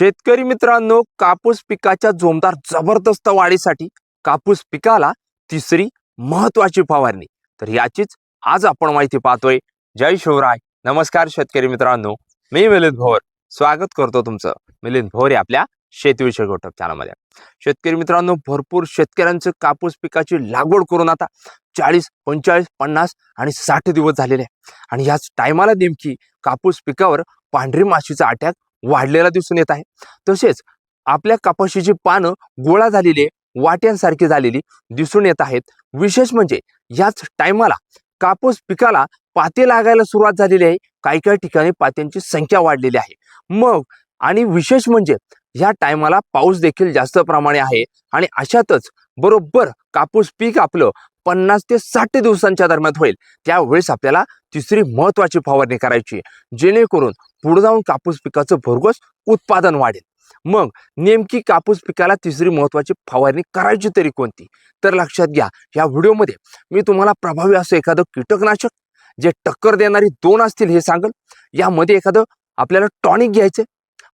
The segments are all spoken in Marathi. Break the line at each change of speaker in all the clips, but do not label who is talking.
शेतकरी मित्रांनो कापूस पिकाच्या जोमदार जबरदस्त वाढीसाठी कापूस पिकाला तिसरी महत्वाची फवारणी. तर याचीच आज आपण माहिती पाहतोय. जय शिवराय. नमस्कार शेतकरी मित्रांनो. मी मिलिंद भोर स्वागत करतो तुमचं. मिलिंद भोर आपल्या शेतीविषयक गोटक चॅनलमध्ये शेतकरी मित्रांनो भरपूर शेतकऱ्यांचं कापूस पिकाची लागवड करून आता चाळीस पंचेचाळीस पन्नास आणि साठ दिवस झालेले आहे. आणि याच टायमाला नेमकी कापूस पिकावर पांढरी माशीचा अटॅक वाढलेला दिसून येत आहे. तसेच आपल्या कपाशीची पानं गोळा झालेली वाट्यांसारखी झालेली दिसून येत आहेत. विशेष म्हणजे याच टायमाला कापूस पिकाला पाते लागायला सुरुवात झालेली आहे. काही काही ठिकाणी पात्यांची संख्या वाढलेली आहे. मग आणि विशेष म्हणजे या टायमाला पाऊस देखील जास्त प्रमाणे आहे आणि अशातच बरोबर कापूस पीक आपलं पन्नास ते साठ दिवसांच्या दरम्यान होईल. त्यावेळेस आपल्याला तिसरी महत्वाची फवारणी करायची आहे. जेणेकरून पुढे जाऊन कापूस पिकाचं भरघोस उत्पादन वाढेल. मग नेमकी कापूस पिकाला तिसरी महत्त्वाची फवारणी करायची तरी कोणती? तर लक्षात घ्या या व्हिडिओमध्ये मी तुम्हाला प्रभावी असं एखादं कीटकनाशक जे टक्कर देणारी दोन असतील हे सांगल. यामध्ये एखादं आपल्याला टॉनिक घ्यायचं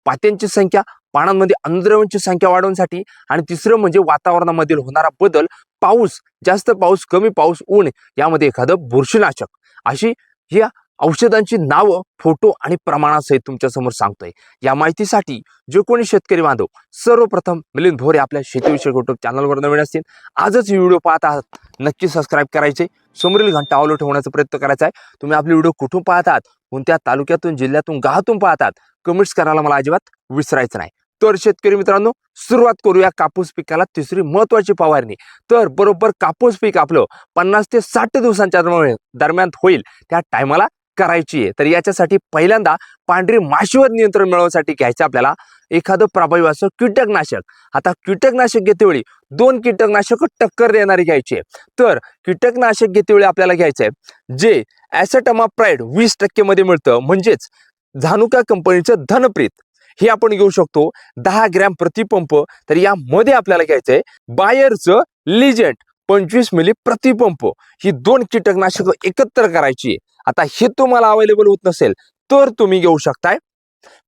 पात्यांची संख्या पानांमध्ये अनुद्रव्यांची संख्या वाढवण्यासाठी आणि तिसरं म्हणजे वातावरणामधील होणारा बदल पाऊस जास्त पाऊस कमी पाऊस ऊन यामध्ये एखादं बुरशीनाशक. अशी या औषधांची नावं फोटो आणि प्रमाणासहित तुमच्यासमोर सांगतोय. या माहितीसाठी जे कोणी शेतकरी बांधव सर्वप्रथम मिलिंद भोरे आपल्या शेतीविषयक युट्यूब चॅनलवर नवीन असतील. आजच व्हिडिओ पाहत आहात. नक्की सबस्क्राईब करायचे. समोरील घंटा ऑलो ठेवण्याचा प्रयत्न करायचा आहे. तुम्ही आपले व्हिडिओ कुठून पाहत आहात कोणत्या तालुक्यातून जिल्ह्यातून गावातून पाहतात कमेंट्स करायला मला अजिबात विसरायचं नाही. तर शेतकरी मित्रांनो सुरुवात करूया कापूस पिकाला तिसरी महत्वाची फवारणी. तर बरोबर कापूस पीक आपलं पन्नास ते साठ दिवसांच्या दरम्यान होईल. त्या टायमाला करायची आहे. तर याच्यासाठी पहिल्यांदा पांढरी माशीवर नियंत्रण मिळवण्यासाठी घ्यायचं आपल्याला. एखादं प्रभावी असं कीटकनाशक. आता कीटकनाशक घेतेवेळी दोन कीटकनाशक टक्कर देणारी घ्यायची आहे. तर कीटकनाशक घेतेवेळी आपल्याला घ्यायचं आहे जे ॲसेटमाप्राईड वीस टक्केमध्ये मिळतं. म्हणजेच झानुका कंपनीचं धनप्रीत. हे आपण घेऊ शकतो. दहा ग्रॅम प्रतिपंप. तर यामध्ये आपल्याला घ्यायचंय बायरचं लिजेंट पंचवीस मिली प्रतिपंप. ही दोन कीटकनाशक एकत्र करायची आहे. आता हे तुम्हाला अवेलेबल होत नसेल तर तुम्ही घेऊ शकताय.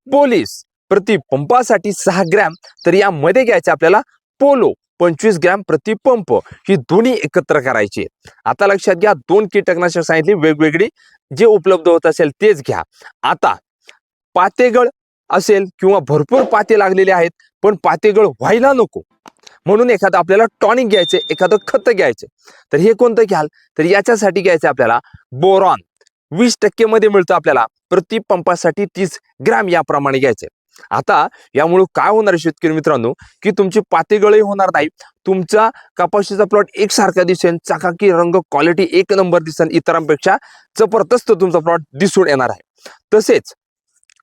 पोलीस प्रतिपंपासाठी सहा ग्रॅम तर यामध्ये घ्यायचे आपल्याला पोलो पंचवीस ग्रॅम प्रतिपंप ही दोन्ही एकत्र करायची आता लक्षात घ्या दोन कीटकनाशक सांगितली वेगवेगळी जे उपलब्ध होत असेल तेच घ्या. आता पातेगळ असेल किंवा भरपूर पाते लागलेले आहेत पण पातेगळ व्हायला नको. म्हणून एखादं आपल्याला टॉनिक घ्यायचे एखादं खत घ्यायचे तर हे कोणतं घ्याल? तर याच्यासाठी घ्यायचं आपल्याला बोरॉन. वीस टक्केमध्ये मिळतं आपल्याला. प्रति पंपासाठी तीस ग्रॅम याप्रमाणे घ्यायचे आता यामुळे काय होणार आहे शेतकरी मित्रांनो? की तुमची पातेगळही होणार नाही. तुमचा कपाशीचा प्लॉट एकसारखा दिसेल चकाकी रंग क्वालिटी एक नंबर दिसेल इतरांपेक्षा जबरदस्त तुमचा प्लॉट दिसून येणार आहे. तसेच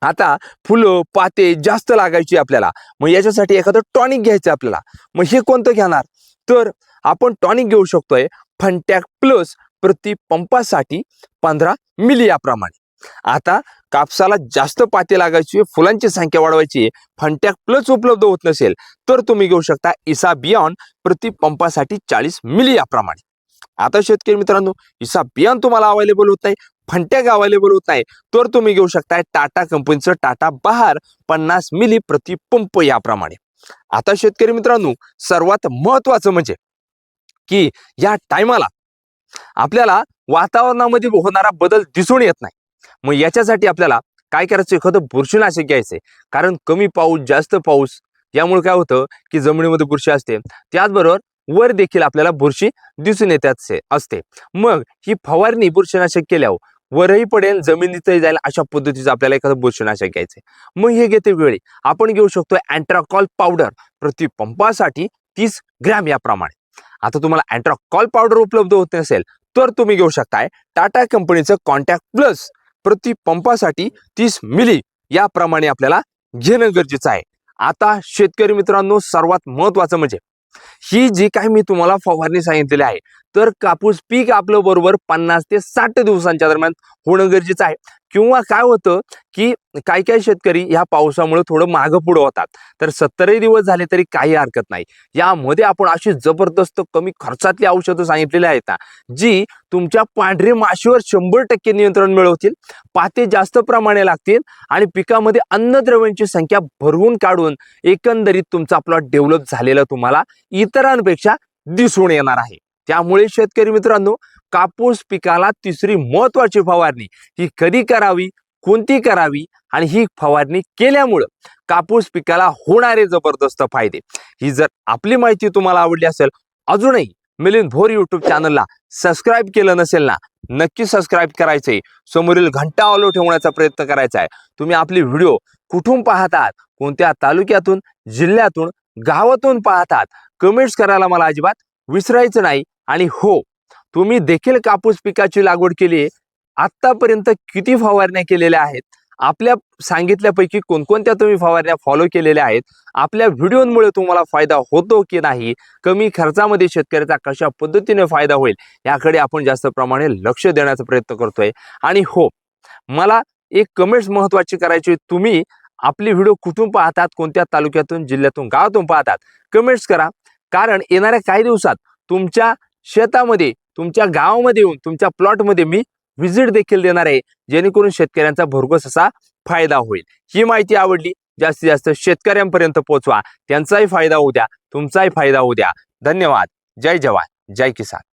आता फुलं पाते जास्त लागायची आपल्याला. मग याच्यासाठी एखादं टॉनिक घ्यायचं आपल्याला. मग हे कोणतं घेणार? तर आपण टॉनिक घेऊ शकतोय. फंटॅक प्लस प्रति पंपासाठी पंधरा मिली याप्रमाणे. आता कापसाला जास्त पाते लागायची फुलांची संख्या वाढवायची आहे फंट्या प्लस उपलब्ध होत नसेल तर तुम्ही घेऊ शकता इसा बियॉन प्रति पंपासाठी चाळीस मिली याप्रमाणे. आता शेतकरी मित्रांनो इसा बियाण तुम्हाला अवेलेबल होत नाही फंटॅक अवेलेबल होत नाही तर तुम्ही घेऊ शकताय टाटा कंपनीचं टाटा बहार पन्नास मिली प्रति पंप याप्रमाणे. आता शेतकरी मित्रांनो सर्वात महत्वाचं म्हणजे की या टायमाला आपल्याला वातावरणामध्ये होणारा बदल दिसून येत नाही. मग याच्यासाठी आपल्याला काय करायचं? एखादं बुरशीनाशक घ्यायचंय. कारण कमी पाऊस जास्त पाऊस यामुळे काय होतं की जमिनीमध्ये बुरशी असते. त्याचबरोबर वर देखील आपल्याला बुरशी दिसून येतात असते- मग ही फवारणी बुरशीनाशक केल्यावर वरही पडेल जमिनीतही जाईल अशा पद्धतीचं आपल्याला एखादं बुरशीनाशक घ्यायचंय. मग हे घेते वेळी. आपण घेऊ शकतो अँट्राकॉल पावडर. प्रति पंपासाठी तीस ग्रॅम याप्रमाणे. आता तुम्हाला अँट्रॉकॉल पावडर उपलब्ध होत नसेल तर तुम्ही घेऊ शकताय टाटा कंपनीचं कॉन्टॅक्ट प्लस प्रति पंपासाठी तीस मिली याप्रमाणे आपल्याला घेणं गरजेचं आहे. आता शेतकरी मित्रांनो सर्वात महत्वाचं म्हणजे ही जी काही मी तुम्हाला फवारणी सांगितलेली आहे तर कापूस पीक आपलं बरोबर पन्नास ते साठ दिवसांच्या दरम्यान होणं गरजेचं आहे. किंवा काय होतं की काही काही शेतकरी ह्या पावसामुळे थोडं मागं पुढं होतात. तर सत्तरही दिवस झाले तरी काही हरकत नाही. यामध्ये आपण अशी जबरदस्त कमी खर्चातली औषधं सांगितलेली आहेत ना जी तुमच्या पांढरे माशीवर शंभर टक्के नियंत्रण मिळवतील पाते जास्त प्रमाणे लागतील आणि पिकामध्ये अन्नद्रव्यांची संख्या भरवून काढून एकंदरीत तुमचा प्लॉट डेव्हलप झालेला तुम्हाला इतरांपेक्षा दिसून येणार आहे. त्यामुळे शेतकरी मित्रांनो कापूस पिकाला तिसरी महत्वाची फवारणी ही कधी करावी कोणती करावी आणि ही फवारणी केल्यामुळं कापूस पिकाला होणारे जबरदस्त फायदे. ही जर आपली माहिती तुम्हाला आवडली असेल अजूनही मिलिंद भोर युट्यूब चॅनलला सबस्क्राईब केलं नसेल ना नक्की सबस्क्राईब आहे समोरील घंटा ऑलो ठेवण्याचा प्रयत्न करायचा आहे तुम्ही आपली व्हिडिओ कुठून पाहतात कोणत्या तालुक्यातून जिल्ह्यातून गावातून पाहतात कमेंट्स करायला मला अजिबात विसरायचं नाही. आणि हो तुम्ही देखील कापूस पिकाची लागवड केली आहे. किती फवारण्या केलेल्या आहेत? आपल्या सांगितल्यापैकी कोणकोणत्या तुम्ही फवारण्या फॉलो केलेल्या आहेत? आपल्या व्हिडिओमुळे तुम्हाला फायदा होतो की नाही? कमी खर्चामध्ये शेतकऱ्याचा कशा पद्धतीने फायदा होईल? याकडे आपण जास्त प्रमाणे लक्ष देण्याचा प्रयत्न करतोय. आणि हो मला एक कमेंट्स महत्वाची करायची तुम्ही आपली व्हिडिओ कुठून पाहतात? कोणत्या तालुक्यातून जिल्ह्यातून गावातून पाहतात? कमेंट्स करा. कारण येणाऱ्या काही दिवसात तुमच्या शेतामध्ये तुमच्या गावामध्ये येऊन तुमच्या प्लॉटमध्ये मी व्हिजिट देखील देणार आहे जेणेकरून शेतकऱ्यांचा भरघोस असा फायदा होईल. ही माहिती आवडली जास्तीत जास्त शेतकऱ्यांपर्यंत पोहोचवा. त्यांचाही फायदा होऊ द्या तुमचाही फायदा होऊ द्या. धन्यवाद. जय जवान. जय किसान.